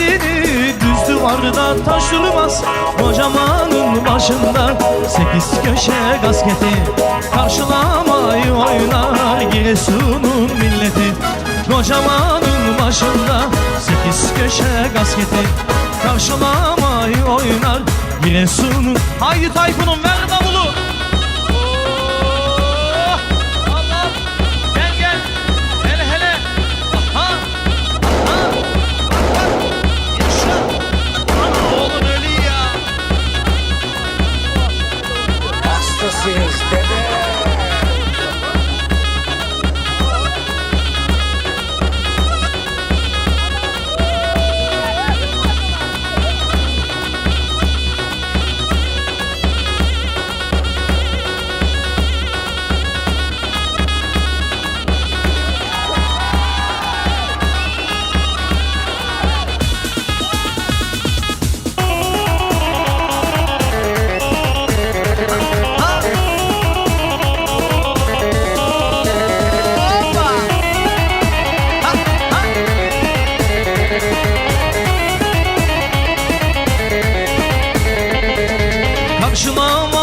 kasketini Düz duvarda taş durmaz Kocamanın başında. Sekiz köşe kasketi Karşılamayı oynar Giresun'un milleti. Kocamanın başında Sekiz köşe kasketi Karşılamayı oynar Giresun'un. Haydi Tayfun'um ver Karşılama